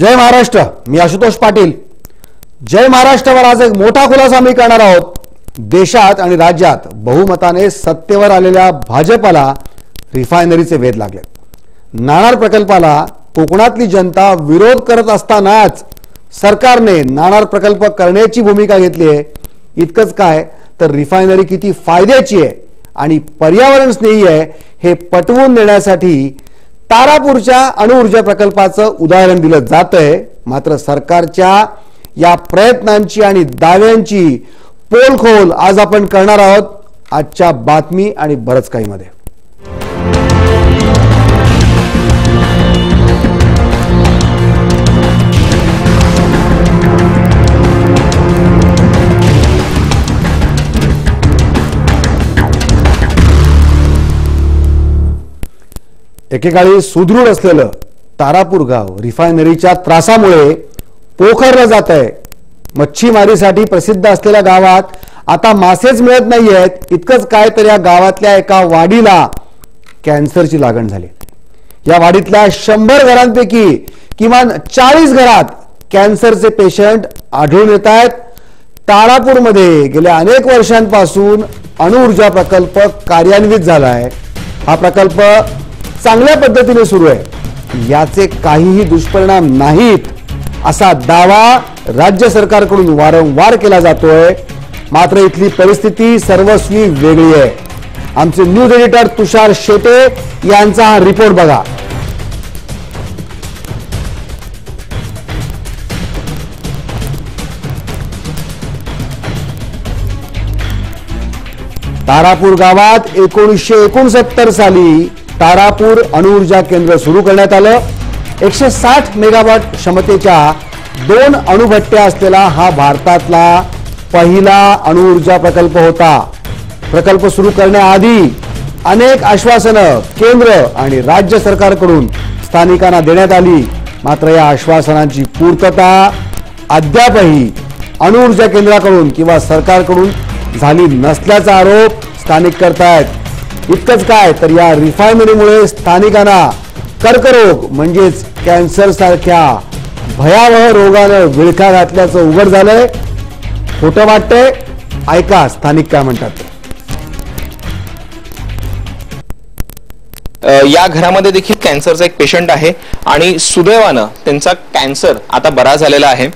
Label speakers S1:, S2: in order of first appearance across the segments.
S1: जय महाराष्ट्र मी आशुतोष पाटील. जय महाराष्ट्रावर आज एक मोठा खुलासा मी करणार आहोत. देशात आणि राज्यात बहुमताने सत्तेवर आलेल्या भाजपाला रिफायनरीचे वेध लागले. नाणार प्रकल्पाला कोकणातली जनता विरोध करत असतानाच सरकारने नाणार प्रकल्प करण्याची भूमिका घेतली आहे. इतकंच काय तर रिफायनरी किती फायद्याची आहे आणि पर्यावरण स्नेही आहे हे पटवून देण्यासाठी तारापूरच्या अणुऊर्जा प्रकल्पाचं उदाहरण दिलं जातंय. मात्र सरकारच्या या प्रयत्नांची आणि दाव्यांची पोलखोल आज आपण करणार आहोत. आजच्या बातमी आणि बरंच काहीमध्ये एकेकाळी सुदृढ असलेलं तारापूर गाव रिफायनरीच्या त्रासामुळे पोखरलं जात आहे मच्छीमारीसाठी प्रसिद्ध असलेल्या गावात आता मासेच मिळत नाही आहेत इतकंच काय तर या गावातल्या एका वाडीला कॅन्सरची लागण झाली. या वाडीतल्या शंभर घरांपैकी किमान चाळीस घरात कॅन्सरचे पेशंट आढळून येत आहेत. तारापूरमध्ये गेल्या अनेक वर्षांपासून अणुऊर्जा प्रकल्प कार्यान्वित झाला आहे हा प्रकल्प चांगल्या पद्धतीने सुरू आहे. याचे काहीही दुष्परिणाम नाहीत असा दावा राज्य सरकारकडून वारंवार केला जातोय. मात्र इथली परिस्थिती सर्वस्वी वेगळी आहे. आमचे न्यूज एडिटर तुषार शेटे यांचा हा रिपोर्ट बघा. तारापूर गावात एकोणीसशे एकोणसत्तर साली तारापूर अणुऊर्जा केंद्र सुरू करण्यात आलं. एकशे साठ मेगावॉट क्षमतेच्या दोन अणुभट्ट्या असलेला हा भारतातला पहिला अणुऊर्जा प्रकल्प होता. प्रकल्प सुरू करण्याआधी अनेक आश्वासनं केंद्र आणि राज्य सरकारकडून स्थानिकांना देण्यात आली. मात्र या आश्वासनांची पूर्तता अद्यापही अणुऊर्जा केंद्राकडून किंवा सरकारकडून झाली नसल्याचा आरोप स्थानिक करतायत. इतकंच काय तर या रिफायनरीमुळे स्थानिकांना कर्करोग म्हणजेच कॅन्सर सारख्या भयावह रोगानं विळखा घातल्याचं उघड झालंय. खोटं वाटतंय. ऐका स्थानिक काय म्हणतात?
S2: या घरामध्ये देखील कॅन्सरचा एक पेशंट आहे आणि सुदैवानं त्यांचा कॅन्सर आता बरा झालेला आहे.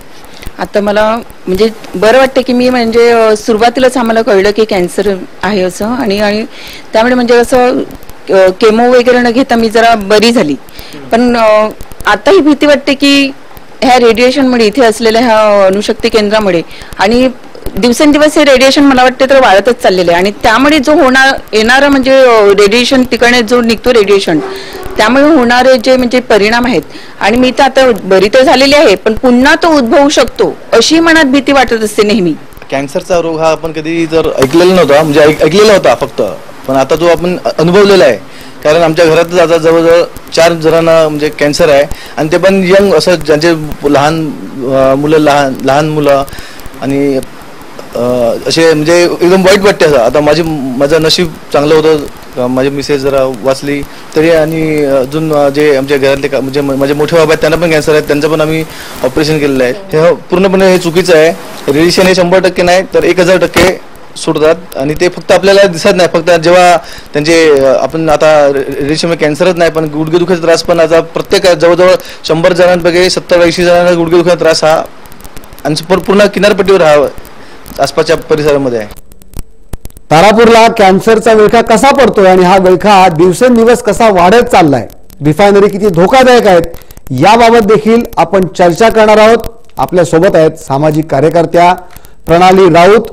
S3: आता मला म्हणजे बरं वाटतं की मी म्हणजे सुरुवातीलाच आम्हाला कळलं की कॅन्सर आहे असं. आणि आणि त्यामुळे म्हणजे असं केमो वगैरे न घेता मी जरा बरी झाली. पण आताही आता ही भीती वाटते की ह्या रेडिएशनमुळे इथे असलेल्या ह्या अणुशक्ती केंद्रामुळे आणि दिवसेंदिवस हे रेडिएशन मला वाटते तर वाढतच चाललेलं आहे. आणि त्यामुळे जो होणार येणारा म्हणजे रेडिएशन तिकडे जो निघतो रेडिएशन त्यामुळे होणारे जे म्हणजे परिणाम आहेत. आणि मी तर आता बरी तर झालेली आहे पण पुन्हा तो उद्भवू शकतो अशी मनात भीती वाटत असते नेहमी.
S4: कॅन्सरचा रोग हा आपण कधी जर ऐकलेला नव्हता म्हणजे ऐक- ऐकलेला होता फक्त पण आता जो आपण अनुभवलेला आहे कारण आमच्या घरातच आता जवळजवळ चार जणांना म्हणजे कॅन्सर आहे आणि ते पण यंग असं ज्यांचे लहान मुलं लहान लहान मुलं आणि असे म्हणजे एकदम वाईट वाटते असं. आता माझी माझं नशीब चांगलं होतं. माझी मिसेस जरा वाचली तरी आणि अजून जे आमच्या घरातले का- म्हणजे म- माझे मोठे बाबा आहेत त्यांना पण कॅन्सर आहे. त्यांचं पण आम्ही ऑपरेशन केलेलं आहे. हे हो, पूर्णपणे हे चुकीचं आहे. रेडिएशन हे शंभर टक्के नाही तर एक हजार टक्के सोडतात. आणि ते फक्त आपल्याला दिसत नाही. फक्त जेव्हा त्यांचे आपण आता रेडिशनमध्ये कॅन्सरच नाही पण गुडघे दुखाचा त्रास पण आता प्रत्येक जवळजवळ शंभर जणांपैकी सत्तर ऐंशी जणांना गुडघेदुखाचा त्रास हा आणि पूर्ण- पूर्ण किनारपट्टीवर हा आसपासच्या परिसरामध्ये आहे.
S1: तारापूरला कॅन्सरचा विळखा कसा पडतोय आणि हा विळखा दिवसेंदिवस कसा वाढत चाललाय? रिफायनरी किती धोकादायक आहेत? याबाबत देखील आपण चर्चा करणार आहोत. आपल्यासोबत आहेत सामाजिक कार्यकर्त्या प्रणाली राऊत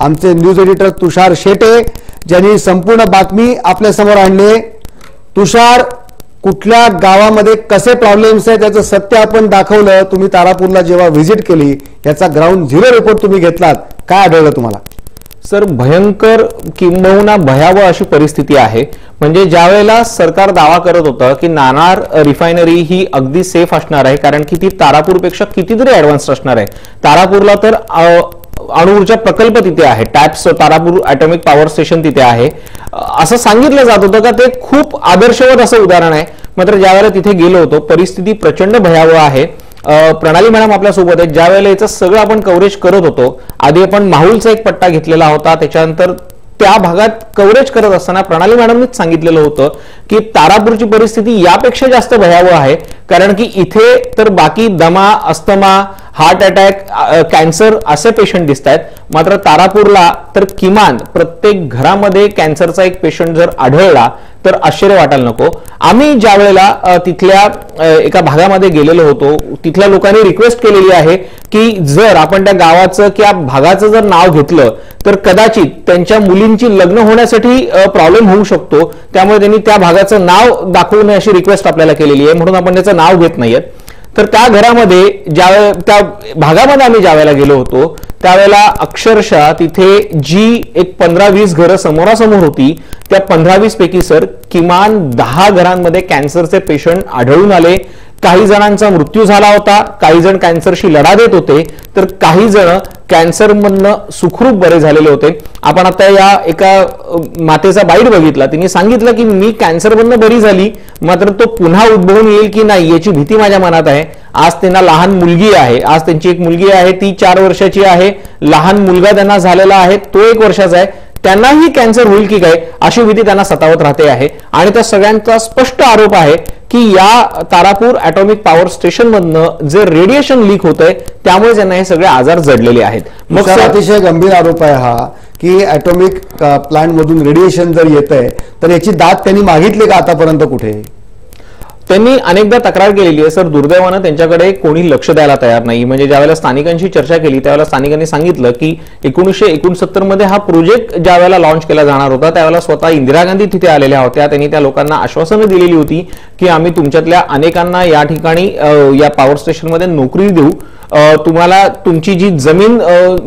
S1: आमचे न्यूज एडिटर तुषार शेटे ज्यांनी संपूर्ण बातमी आपल्यासमोर आणली तुषार कुठल्या गावामध्ये कसे प्रॉब्लेम्स आहेत त्याचं सत्य आपण दाखवलं तुम्ही तारापूरला जेव्हा व्हिजिट केली याचा ग्राउंड झिरो रिपोर्ट तुम्ही घेतलात. काय आढळलं तुम्हाला?
S5: सर भयंकर किंबहुना भयावह अशी परिस्थिती आहे. म्हणजे ज्या वेळेला सरकार दावा करत होतं की नाणार रिफायनरी ही अगदी सेफ असणार आहे कारण की ती तारापूरपेक्षा कितीतरी ऍडव्हान्स असणार आहे. तारापूरला तर अणुऊर्जा प्रकल्प तिथे आहे. TAPS Tarapur atomic power station तिथे आहे. असं सांगितलं जात होतं का ते खूप आदर्शवत असं उदाहरण आहे. मात्र ज्यावेळेला तिथे गेलो होतो परिस्थिती प्रचंड भयावह आहे. प्रणाली मॅडम आपल्यासोबत आहे आहेत. ज्या वेळेला याचं सगळं आपण कव्हरेज करत होतो आधी आपण माहुलचा एक पट्टा घेतलेला होता. त्याच्यानंतर त्या भागात कव्हरेज करत असताना प्रणाली मॅडमनीच सांगितलेलं होतं की तारापूरची परिस्थिती यापेक्षा जास्त भयावह आहे. कारण की इथे तर बाकी दमा अस्थमा हार्ट अटॅक कॅन्सर असे पेशंट दिसत आहेत मात्र तारापूरला तर किमान प्रत्येक घरामध्ये कॅन्सरचा एक पेशंट जर आढळला तर आश्चर्य वाटायला नको. आम्ही ज्या वेळेला तिथल्या एका भागामध्ये गेलेलो होतो तिथल्या लोकांनी रिक्वेस्ट केलेली आहे की जर आपण त्या गावाचं किंवा भागाचं जर नाव घेतलं तर कदाचित त्यांच्या मुलींची लग्न होण्यासाठी प्रॉब्लेम होऊ शकतो. त्यामुळे त्यांनी त्या भागाचं नाव दाखवू नये अशी रिक्वेस्ट आपल्याला केलेली आहे. म्हणून आपण त्याचं नाव घेत नाहीयेत. तर त्या घरामध्ये ज्या त्या भागामध्ये आम्ही ज्या वेळेला गेलो होतो त्यावेळेला अक्षरशः तिथे जी एक पंधरा वीस घरं समोरासमोर होती त्या पंधरा वीस पैकी सर किमान दहा घरांमध्ये कॅन्सरचे पेशंट आढळून आले. काही जणांचा मृत्यू झाला होता काही जण कॅन्सरशी लढा देत होते तर काही जण कॅन्सरमधनं सुखरूप बरे झालेले होते. आपण आता या एका मातेचा बाईट बघितला. तिने सांगितलं की मी कॅन्सरमधनं बरी झाली मात्र तो पुन्हा उद्भवून येईल की नाही याची भीती माझ्या मनात आहे. आज त्यांना लहान मुलगी आहे. आज त्यांची एक मुलगी आहे ती चार वर्षाची आहे. लहान मुलगा त्यांना झालेला आहे तो एक वर्षाचा आहे. त्यांनाही कॅन्सर होईल की काय अशी भीती त्यांना सतावत राहते आहे. आणि त्या सगळ्यांचा स्पष्ट आरोप आहे की या तारापूर ॲटॉमिक पॉवर स्टेशन मधनं जे रेडिएशन लीक होत आहे त्यामुळे त्यांना हे सगळे आजार जडलेले आहेत. मग
S1: अतिशय गंभीर आरोप आहे हा की ॲटॉमिक प्लांट मधून रेडिएशन जर येत आहे तर याची दाद त्यांनी मागितली का आतापर्यंत कुठे?
S5: त्यांनी अनेकदा तक्रार केलेली आहे. सर दुर्दैवानं त्यांच्याकडे कोणी लक्ष द्यायला तयार नाही. म्हणजे ज्यावेळेला स्थानिकांशी चर्चा केली त्यावेळेला स्थानिकांनी सांगितलं की एकोणीसशे एकोणसत्तरमध्ये हा प्रोजेक्ट ज्यावेळेला लॉन्च केला जाणार होता त्यावेळेला स्वतः इंदिरा गांधी तिथे आलेल्या होत्या. त्यांनी त्या लोकांना आश्वासनं दिलेली होती की आम्ही तुमच्यातल्या अनेकांना या ठिकाणी या पॉवर स्टेशनमध्ये नोकरी देऊ. तुम्हाला तुमची जी जमीन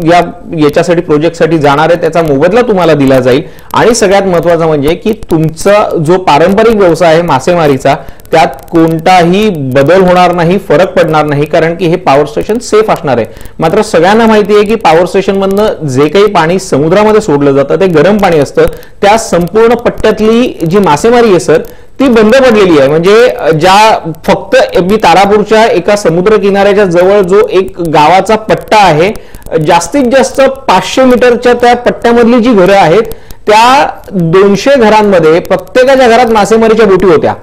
S5: या याच्यासाठी प्रोजेक्टसाठी जाणार आहे त्याचा मोबदला तुम्हाला दिला जाईल. आणि सगळ्यात महत्वाचं म्हणजे की तुमचा जो पारंपरिक व्यवसाय आहे मासेमारीचा त्यात कोणताही बदल होणार नाही फरक पडणार नाही कारण की हे पॉवर स्टेशन सेफ असणार आहे. मात्र सगळ्यांना माहिती आहे की पॉवर स्टेशनमधनं जे काही पाणी समुद्रामध्ये सोडलं जातं ते गरम पाणी असतं. त्या संपूर्ण पट्ट्यातली जी मासेमारी आहे सर ती बंद पडलेली आहे. म्हणजे ज्या फक्त मी तारापूरच्या एका समुद्र किनाऱ्याच्या जवळ जो एक गावाचा पट्टा आहे जास्तीत जास्त पाचशे मीटरच्या त्या पट्ट्यामधली जी घरं आहेत त्या दोनशे घरांमध्ये प्रत्येकाच्या घरात मासेमारीच्या बोटी होत्या.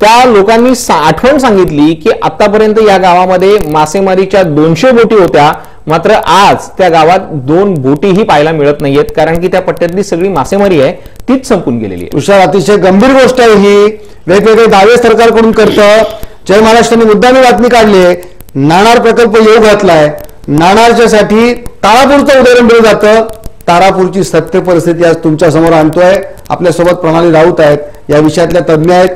S5: त्या लोकांनी आठवण सांगितली की आतापर्यंत या गावामध्ये मासेमारीच्या दोनशे बोटी होत्या. मात्र आज त्या गावात दोन बोटीही पाहायला मिळत नाहीयेत कारण की त्या पट्ट्यातली सगळी मासेमारी आहे तीच संपून गेलेली आहे.
S1: तुषार अतिशय गंभीर गोष्ट आहे ही. वेगवेगळे दावे सरकारकडून करतं. जय महाराष्ट्राने मुद्दामी बातमी काढली आहे. नाणार प्रकल्प येऊ घातलाय. नाणारच्या साठी तारापूरचं उदाहरण दिलं जातं. तारापूरची सत्य परिस्थिती आज तुमच्यासमोर आणतोय. आपल्यासोबत प्रणाली राऊत आहेत. या विषयातल्या तज्ज्ञ आहेत.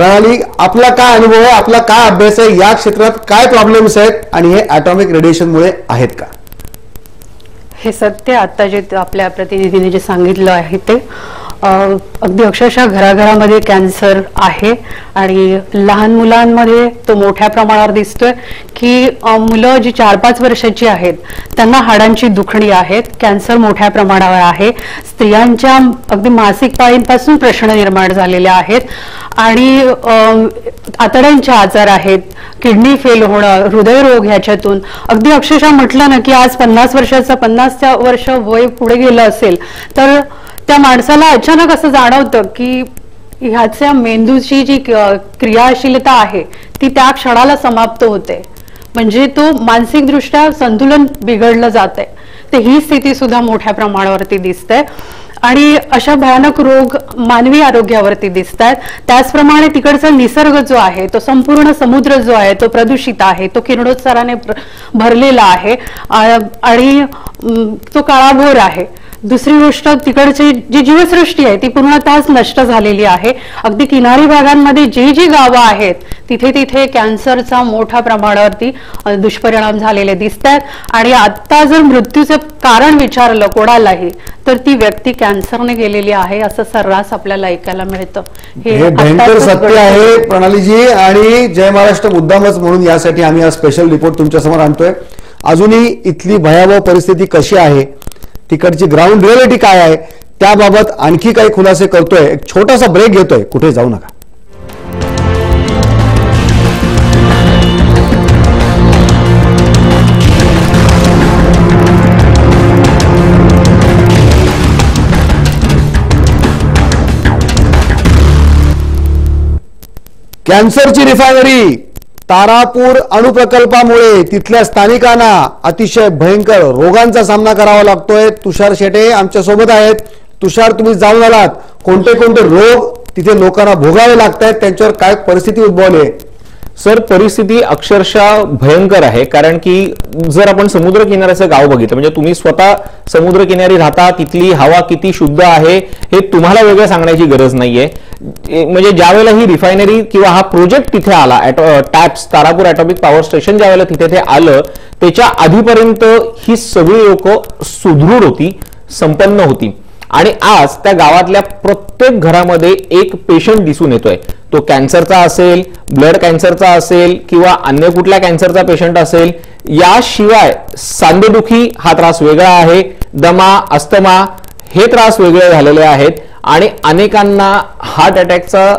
S1: प्रणाली आपला काय अनुभव आहे आपला काय अभ्यास आहे या क्षेत्रात काय प्रॉब्लेम्स आहेत आणि हे ॲटॉमिक रेडिएशनमुळे आहेत का?
S6: हे सत्य आता जे आपल्या प्रतिनिधीने जे सांगितलं आहे ते. अगदी अक्षरशः घराघरामध्ये कॅन्सर आहे आणि लहान मुलांमध्ये तो मोठ्या प्रमाणावर दिसतोय की मुलं जी चार पाच वर्षाची आहेत त्यांना हाडांची दुखणी आहेत कॅन्सर मोठ्या प्रमाणावर आहे. स्त्रियांच्या अगदी मासिक पाळींपासून प्रश्न निर्माण झालेले आहेत. आणि आतड्यांचे आजार आहेत किडनी फेल होणं हृदयरोग ह्याच्यातून. अगदी अक्षरशः म्हटलं ना की आज पन्नास वर्षाचा पन्नास वर्ष वय पुढे गेलं असेल तर त्या माणसाला अचानक असं जाणवतं की ह्याच्या मेंदूची जी क्रियाशीलता आहे ती त्या क्षणाला समाप्त होते. म्हणजे तो मानसिकदृष्ट्या संतुलन बिघडलं जात आहे तर ही स्थिती सुद्धा मोठ्या प्रमाणावरती दिसते आणि अशा भयानक रोग मानवी आरोग्यावरती दिसत आहेत त्याचप्रमाणे तिकडचा निसर्ग जो आहे तो संपूर्ण समुद्र जो आहे तो प्रदूषित आहे तो किरणोत्साराने भरलेला आहे. आणि तो काळाभोर आहे. दुसरी गोष्ट तिकडची जी जीवसृष्टी आहे ती पूर्णतःच नष्ट झालेली आहे. अगदी किनारी भागांमध्ये जी जी गावं आहेत तिथे तिथे कॅन्सरचा मोठ्या प्रमाणावरती दुष्परिणाम झालेले दिसत आहेत आणि आता जर मृत्यूचं कारण विचारलं कोणालाही तर ती व्यक्ती कॅन्सरने गेलेली आहे असं सर्रास आपल्याला ऐकायला मिळतं.
S1: हे भयंकर सत्य. आहे प्रणालीजी आणि जय महाराष्ट्र मुद्दामच म्हणून यासाठी आम्ही हा स्पेशल रिपोर्ट तुमच्यासमोर आणतोय. अजूनही इथली भयावह परिस्थिती कशी आहे तिकडची ग्राउंड रिअलिटी काय आहे त्याबाबत आणखी काही खुलासे करतोय. एक छोटासा ब्रेक घेतोय. कुठे जाऊ नका. कॅन्सरची रिफायनरी तारापूर अणुप्रकल्पामुळे तिथल्या स्थानिकांना अतिशय भयंकर रोगांचा सामना करावा लागतोय. तुषार शेटे आमच्यासोबत आहेत. तुषार तुम्ही जाऊन आलात कोणते कोणते रोग तिथे लोकांना भोगावे लागत आहेत त्यांच्यावर काय परिस्थिती उद्भवली
S5: सर परिस्थिती अक्षरशः भयंकर आहे कारण की जर आपण समुद्र किनाऱ्याचं गाव बघितलं म्हणजे तुम्ही स्वतः समुद्र किनारी राहता तिथली हवा किती शुद्ध आहे हे तुम्हाला वेगळं सांगण्याची गरज नाहीये. म्हणजे ज्यावेळेला ही रिफायनरी किंवा हा प्रोजेक्ट तिथे आला TAPS uh, Tarapur atomic power station ज्यावेळेला तिथे ते आलं त्याच्या आधीपर्यंत ही सगळी लोक सुदृढ होती संपन्न होती. आणि आज त्या गावातल्या प्रत्येक घरामध्ये एक पेशंट दिसून येतोय. तो कॅन्सरचा असेल ब्लड कॅन्सरचा असेल किंवा अन्य कुठल्या कॅन्सरचा पेशंट असेल याशिवाय सांधेदुखी हा त्रास वेगळा आहे दमा अस्थमा हे त्रास वेगळे झालेले आहेत. आणि अनेकांना हार्ट अटॅकचा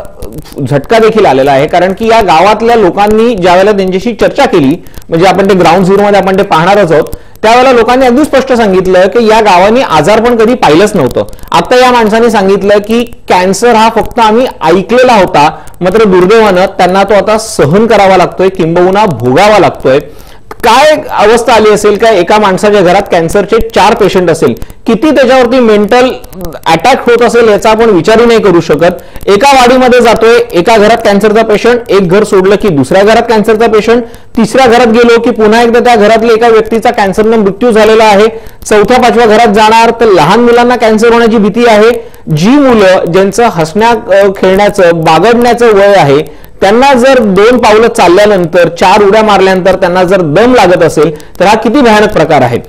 S5: झटका देखील आलेला आहे. कारण की या गावातल्या लोकांनी ज्यावेळेला त्यांच्याशी चर्चा केली म्हणजे आपण ते ग्राउंड झिरोमध्ये आपण ते पाहणारच आहोत त्यावेळेला लोकांनी अगदी स्पष्ट सांगितलं की या गावांनी आजारपण कधी पाहिलंच नव्हतं. आता या माणसाने सांगितलं की कॅन्सर हा फक्त आम्ही ऐकलेला होता मात्र दुर्दैवानं त्यांना तो आता सहन करावा लागतोय किंबहुना भोगावा लागतोय. काय अवस्था आली असेल काय एका माणसाच्या घरात कॅन्सरचे चार पेशंट असेल किती त्याच्यावरती मेंटल अटॅक होत असेल याचा आपण विचारही नाही करू शकत. एका वाडीमध्ये जातोय एका घरात कॅन्सरचा पेशंट एक घर सोडलं की दुसऱ्या घरात कॅन्सरचा पेशंट तिसऱ्या घरात गेलो की पुन्हा एकदा त्या घरातल्या एका व्यक्तीचा कॅन्सरनं मृत्यू झालेला आहे. चौथ्या पाचव्या घरात जाणार तर लहान मुलांना कॅन्सर होण्याची भीती आहे. जी मुलं ज्यांचं हसण्या खेळण्याचं बागडण्याचं वय आहे त्यांना जर दोन पावलं चालल्यानंतर चार उड्या मारल्यानंतर त्यांना जर दम लागत असेल तर हा किती भयानक प्रकार आहे.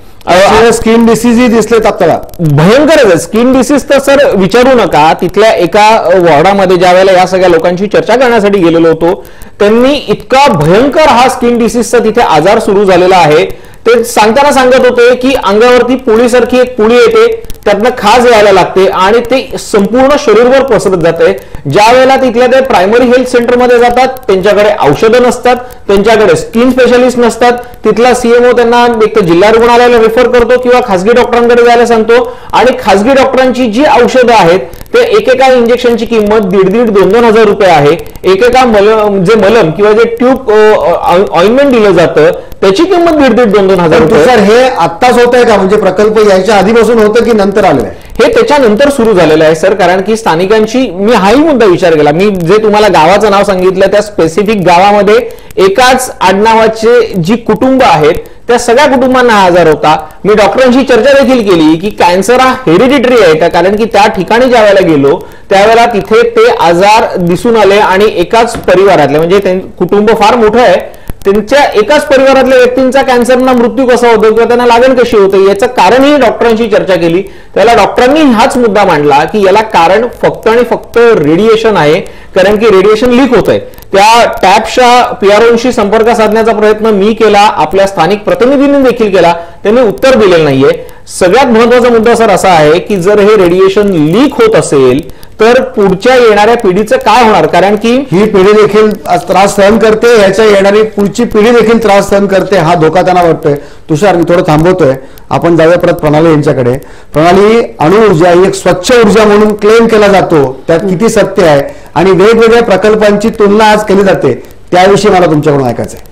S1: स्किन डिसीजही दिसलेत आपल्याला.
S5: भयंकरच आहे. स्किन डिसीज तर सर विचारू नका. तिथल्या एका वॉर्डामध्ये ज्या वेळेला या सगळ्या लोकांची चर्चा करण्यासाठी गेलेलो होतो त्यांनी इतका भयंकर हा स्किन डिसीजचा तिथे आजार सुरू झालेला आहे. ते सांगताना सांगत होते की अंगावरती पोळीसारखी एक पुळी येते त्यातनं खाज यायला लागते आणि ते संपूर्ण शरीरभर पसरत जाते. ज्या वेळेला तिथल्या ते प्रायमरी हेल्थ सेंटरमध्ये जातात त्यांच्याकडे औषधं नसतात त्यांच्याकडे स्किन स्पेशालिस्ट नसतात. तिथला सीएमओ त्यांना एक तर जिल्हा रुग्णालयाला रेफर करतो किंवा खासगी डॉक्टरांकडे जायला सांगतो. आणि खासगी डॉक्टरांची जी औषधं आहेत ते एकेका इंजेक्शनची किंमत दीड दीड दोन दोन हजार रुपये आहे. एकेका मलम जे मलम किंवा जे ट्यूब ऑइंटमेंट दिलं जातं त्याची किंमत दीड दीड दोन दोन हजार
S1: तुषार हे आत्ताच होत आहे का? म्हणजे प्रकल्प यायच्या आधीपासून होतं की नंतर आलेलं आहे
S5: हे त्याच्यानंतर सुरू झालेलं आहे सर कारण की स्थानिकांची मी हाही मुद्दा विचार केला. मी जे तुम्हाला गावाचं नाव सांगितलं त्या स्पेसिफिक गावामध्ये एकाच आडनावाचे जी कुटुंब आहेत त्या सगळ्या कुटुंबांना हा आजार होता. मी डॉक्टरांशी चर्चा देखील केली की कॅन्सर हा हेरिडिटरी आहे का? कारण की त्या ठिकाणी ज्या वेळेला गेलो त्यावेळेला तिथे ते आजार दिसून आले आणि एकाच परिवारातले म्हणजे कुटुंब फार मोठं आहे. त्यांच्या एकाच परिवारातल्या व्यक्तींचा कॅन्सरना मृत्यू कसा होतो किंवा त्यांना लागण कशी होते याचं कारणही डॉक्टरांशी चर्चा केली. त्याला डॉक्टरांनी हाच मुद्दा मांडला की याला कारण फक्त आणि फक्त रेडिएशन आहे. कारण की रेडिएशन लीक होत आहे त्या टॅपच्या पीआरओशी संपर्क साधण्याचा प्रयत्न मी केला आपल्या स्थानिक प्रतिनिधींनी देखील केला त्यांनी उत्तर दिलेलं नाहीये. सगळ्यात महत्त्वाचा मुद्दा सर असा आहे की जर हे रेडिएशन लीक होत असेल तर पुढच्या येणाऱ्या पिढीचं काय होणार? कारण की
S1: ही पिढी देखील त्रास सहन करते याच्या येणारी पुढची पिढी देखील त्रास सहन करते हा धोका त्यांना वाटतोय. तुषार मी थोडं थांबवतोय. आपण जाऊया परत प्रणाली यांच्याकडे. प्रणाली अणुऊर्जा ही एक स्वच्छ ऊर्जा म्हणून क्लेम केला जातो. त्यात किती सत्य आहे? आणि वेगवेगळ्या प्रकल्पांची तुलना आज केली जाते. त्याविषयी मला तुमच्याकडून ऐकायचं आहे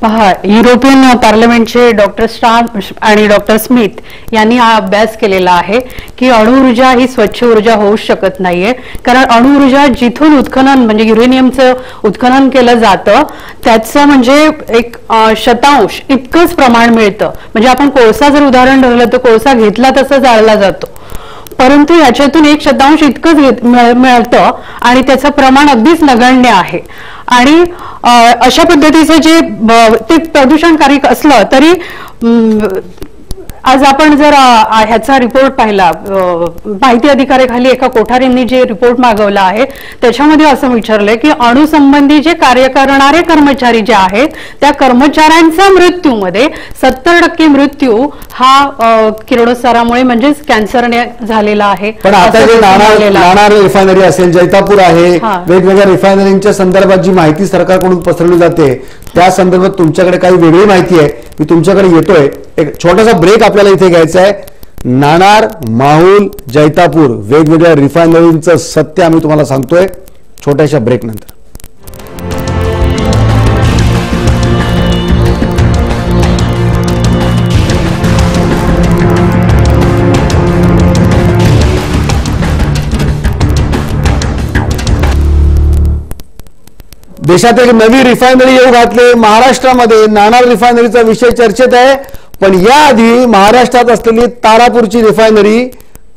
S6: पहा युरोपियन पार्लमेंटचे डॉक्टर स्टार आणि डॉक्टर स्मिथ यांनी हा अभ्यास केलेला आहे की अणुऊर्जा ही स्वच्छ ऊर्जा होऊ शकत नाहीये. कारण अणुऊर्जा जिथून उत्खनन म्हणजे युरेनियमचं उत्खनन केलं जातं त्याचं म्हणजे एक शतांश इतकंच प्रमाण मिळतं. म्हणजे आपण कोळसा जर उदाहरण धरलं तर कोळसा घेतला तसा जाळला जातो. परंतु याच्यातून एक शतांश इतकंच घेत- मिळतं आणि त्याचं प्रमाण अगदीच नगण्य आहे. आणि अशा पद्धतीचं जे ते प्रदूषणकारी असलं तरी आज आपण जर ह्याचा रिपोर्ट पाहिला माहिती अधिकाऱ्याखाली एका कोठारींनी जे रिपोर्ट मागवला आहे त्याच्यामध्ये असं विचारलंय की अणुसंबंधी जे कार्य करणारे कर्मचारी जे आहेत त्या कर्मचाऱ्यांचा मृत्यूमध्ये सत्तर टक्के मृत्यू हा किरणोत्सारामुळे म्हणजेच कॅन्सरने झालेला आहे
S1: पण आता जे नाणार रिफायनरी असेल जैतापूर आहे. वेगवेगळ्या रिफायनरींच्या संदर्भात जी माहिती सरकारकडून पसरवली जाते त्या संदर्भात तुमच्याकडे काही वेगळी माहिती आहे. मी तुमच्याकडे येतोय. एक छोटासा ब्रेक आपल्याला इथे घ्यायचा आहे. नाणार माहुल जैतापूर वेगवेगळ्या रिफायनरींचं सत्य आम्ही तुम्हाला सांगतोय. छोट्याशा ब्रेक देशात एक नवी रिफायनरी येऊ घातले. महाराष्ट्रामध्ये नाणार रिफायनरीचा विषय चर्चेत आहे. पण याआधी महाराष्ट्रात असलेली तारापूरची रिफायनरी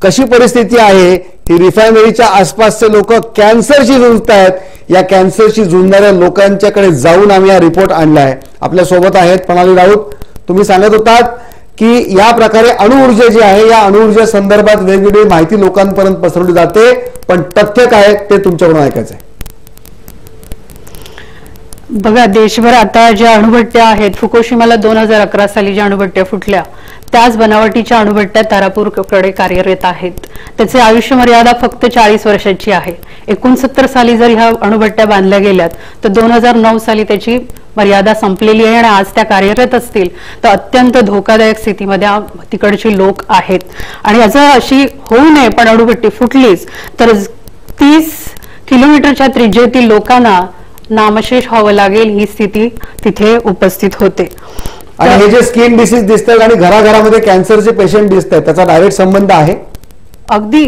S1: कशी परिस्थिती आहे? ही रिफायनरीच्या आसपासचे लोक कॅन्सरशी झुंजत आहेत. या कॅन्सरशी झुंजणाऱ्या लोकांच्याकडे जाऊन आम्ही हा रिपोर्ट आणलाय. आपल्यासोबत आहेत प्रणाली राऊत. तुम्ही सांगत होतात की या प्रकारे अणुऊर्जा जी आहे या अणुऊर्जा संदर्भात वेगवेगळी माहिती लोकांपर्यंत पसरवली जाते. पण तथ्य काय ते तुमच्याकडून ऐकायचं आहे
S6: बघा देशभर आता ज्या अणुभट्ट्या आहेत फुकोशिमाला दोन हजार अकरा साली ज्या अणुभट्ट्या फुटल्या त्याच बनावटीच्या अणुभट्ट्या तारापूरकडे कार्यरत आहेत. त्याचे आयुष्य मर्यादा फक्त चाळीस वर्षाची आहे. एकोणसत्तर साली जर ह्या अणुभट्ट्या बांधल्या गेल्यात तर दोन हजार नऊ साली त्याची मर्यादा संपलेली आहे आणि आज त्या कार्यरत असतील. तर अत्यंत धोकादायक स्थितीमध्ये तिकडचे लोक आहेत. आणि याचं अशी होऊ नये पण अणुभट्टी फुटलीच तर तीस किलोमीटरच्या त्रिज्येतील लोकांना नामशेष व्हावं लागेल ही स्थिती तिथे उपस्थित होते.
S1: आणि हे जे स्किन डिसीज दिसत आहेत आणि घराघरामध्ये कॅन्सरचे पेशंट दिसत आहेत त्याचा डायरेक्ट संबंध आहे?
S6: अगदी.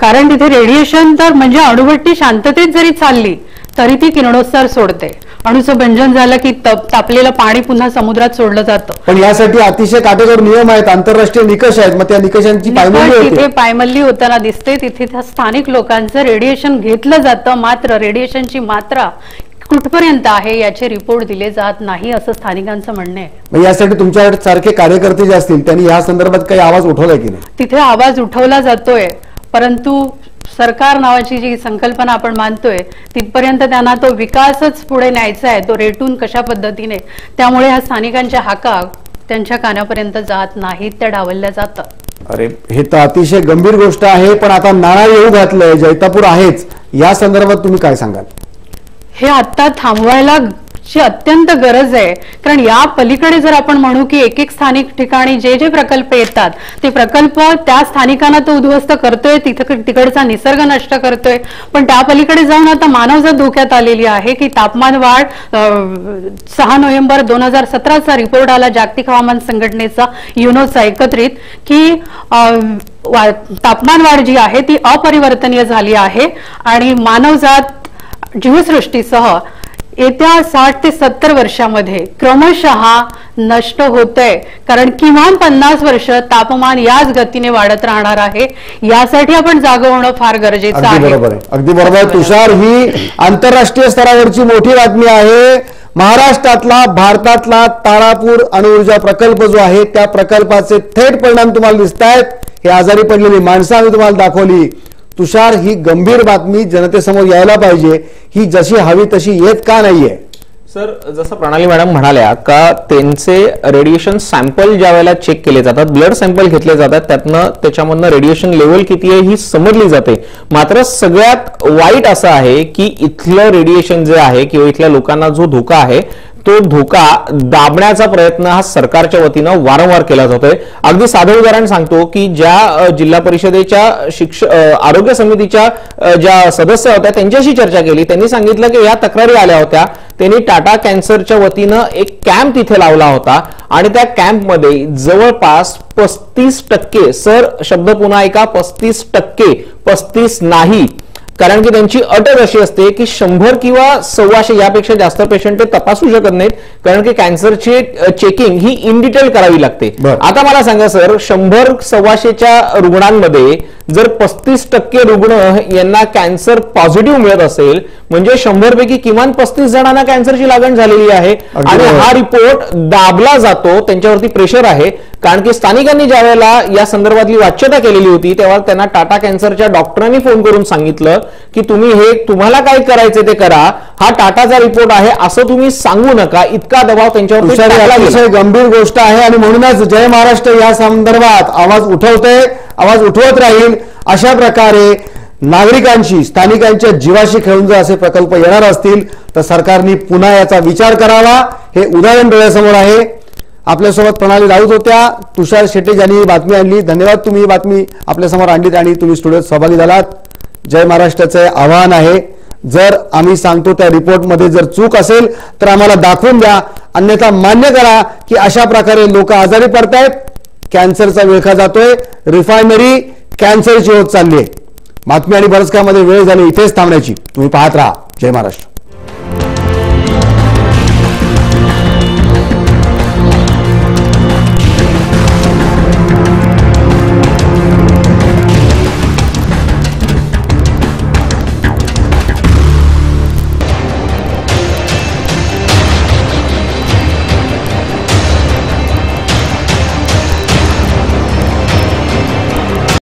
S6: कारण तिथे रेडिएशन तर म्हणजे अणुभट्टी शांततेत जरी चालली तरी ती किरणोत्सार सोडते. अणुचं भंजन झालं की तप तापलेलं पाणी पुन्हा समुद्रात सोडलं जातं.
S1: पण यासाठी अतिशय काटेकोर नियम आहेत आंतरराष्ट्रीय निकष आहेत मग त्या निकषांची
S6: तिथे
S1: होते.
S6: पायमल्ली होताना दिसते तिथे त्या स्थानिक लोकांचं रेडिएशन घेतलं जातं मात्र रेडिएशनची मात्रा कुठपर्यंत आहे याचे रिपोर्ट दिले जात नाही असं स्थानिकांचं म्हणणं आहे.
S1: यासाठी तुमच्या सारखे कार्यकर्ते जे असतील त्यांनी या संदर्भात काही आवाज उठवलाय की नाही?
S6: तिथे आवाज उठवला जातोय परंतु सरकार नावाची जी संकल्पना आपण मानतोय तिथपर्यंत त्यांना तो विकासच पुढे न्यायचा आहे तो रेटून कशा पद्धतीने. त्यामुळे ह्या स्थानिकांच्या हाका त्यांच्या कानापर्यंत जात नाहीत त्या डावलल्या जातात.
S1: अरे हे तर अतिशय गंभीर गोष्ट आहे पण आता नाणा येऊ घातलंय जैतापूर आहेच. या संदर्भात तुम्ही काय सांगाल?
S6: हे आता थांबवायला ची अत्यंत गरज आहे. कारण या पलीकडे जर आपण म्हणू की एक एक स्थानिक ठिकाणी जे जे प्रकल्प येतात ते प्रकल्प त्या स्थानिकांना तो उद्ध्वस्त करतोय तिथं तिकडचा निसर्ग नष्ट करतोय. पण त्या पलीकडे जाऊन आता मानवजात धोक्यात आलेली आहे की तापमान वाढ सहा नोव्हेंबर दोन हजार सतराचा रिपोर्ट आला जागतिक हवामान संघटनेचा युनोचा एकत्रित की वा- तापमान वाढ जी आहे ती अपरिवर्तनीय झाली आहे. आणि मानवजात जीवसृष्टीसह येत्या साठ ते सत्तर वर्षामध्ये क्रमशः नष्ट होतंय. कारण किमान पन्नास वर्ष तापमान याच गतीने वाढत राहणार आहे. यासाठी आपण जागं होणं फार गरजेचं आहे.
S1: आहे. अगदी बरोबर आहे. तुषार ही आंतरराष्ट्रीय स्तरावरची मोठी बातमी आहे. महाराष्ट्रातला भारतातला तारापूर अणुऊर्जा प्रकल्प जो आहे त्या प्रकल्पाचे थेट परिणाम तुम्हाला दिसत आहेत हे आजारी पडलेली माणसं आम्ही तुम्हाला दाखवली. तुषार ही गंभीर बातमी जनतेसमोर यायला पाहिजे. ही जशी हवी तशी येत का नाहीये?
S5: सर जसं प्रणाली मॅडम म्हणाल्या का त्यांचे रेडिएशन सॅम्पल ज्या वेळेला चेक केले जातात ब्लड सॅम्पल घेतले जातात त्यातनं त्याच्यामधनं रेडिएशन लेवल किती आहे ही समजली जाते. मात्र सगळ्यात वाईट असं आहे की इथलं रेडिएशन जे आहे किंवा इथल्या लोकांना जो धोका आहे तो धोका दाबण्याचा प्रयत्न हा सरकारच्या वतीनं वारंवार केला जातोय. अगदी साधं उदाहरण सांगतो की ज्या जिल्हा परिषदेच्या शिक्ष आरोग्य समितीच्या ज्या सदस्य होत्या त्यांच्याशी चर्चा केली. त्यांनी सांगितलं की या तक्रारी आल्या होत्या. त्यांनी टाटा कॅन्सरच्या वतीनं एक कॅम्प तिथे लावला होता आणि त्या कॅम्पमध्ये जवळपास पस्तीस टक्के सर शब्द पुन्हा ऐका पस्तीस टक्के पस्तीस नाही कारण की त्यांची अटक अशी असते की शंभर किंवा सव्वाशे यापेक्षा जास्त पेशंट ते तपासू शकत नाहीत कारण की कॅन्सरची चेकिंग ही इन डिटेल करावी लागते. आता मला सांगा सर शंभर सव्वाशेच्या रुग्णांमध्ये जर पस्तीस टक्के रुग्ण यांना कॅन्सर पॉझिटिव्ह मिळत असेल म्हणजे शंभर पैकी किमान पस्तीस जणांना कॅन्सरची लागण झालेली आहे आणि. हा रिपोर्ट दाबला जातो त्यांच्यावरती प्रेशर आहे कारण की स्थानिकांनी ज्या वेळेला या संदर्भातली वाच्यता केलेली होती तेव्हा त्यांना टाटा कॅन्सरच्या डॉक्टरांनी फोन करून सांगितलं की तुम्ही हे तुम्हाला काय करायचे ते करा हा टाटाचा रिपोर्ट आहे असं तुम्ही सांगू नका इतका दबाव गेला.
S1: अतिशय गंभीर गोष्ट आहे आणि म्हणूनच जय महाराष्ट्र या संदर्भात आवाज उठवते आवाज उठवत राहील अशा प्रकारे नागरिकांशी स्थानिकांच्या जीवाशी खेळून जर असे प्रकल्प येणार असतील तर सरकारने पुन्हा याचा विचार करावा. हे उदाहरण डोळ्यासमोर आहे. आपल्यासोबत प्रणाली राऊत होत्या. तुषार शेट्टे यांनी ही बातमी आणली. धन्यवाद तुम्ही ही बातमी आपल्यासमोर आणलीत आणि तुम्ही स्टुडिओत सहभागी झालात. जय महाराष्ट्राचे आव्हान आहे. जर आम्ही सांगतो त्या रिपोर्टमध्ये जर चूक असेल तर आम्हाला दाखवून द्या. अन्यथा मान्य करा की अशा प्रकारे लोक आजारी पडतायत. कॅन्सरचा विळखा जातोय. रिफायनरी कॅन्सरची होत चालली आहे. बातमी आणि बरंच कामध्ये वेळ झाली इथेच थांबण्याची. तुम्ही पाहत राहा. जय महाराष्ट्र.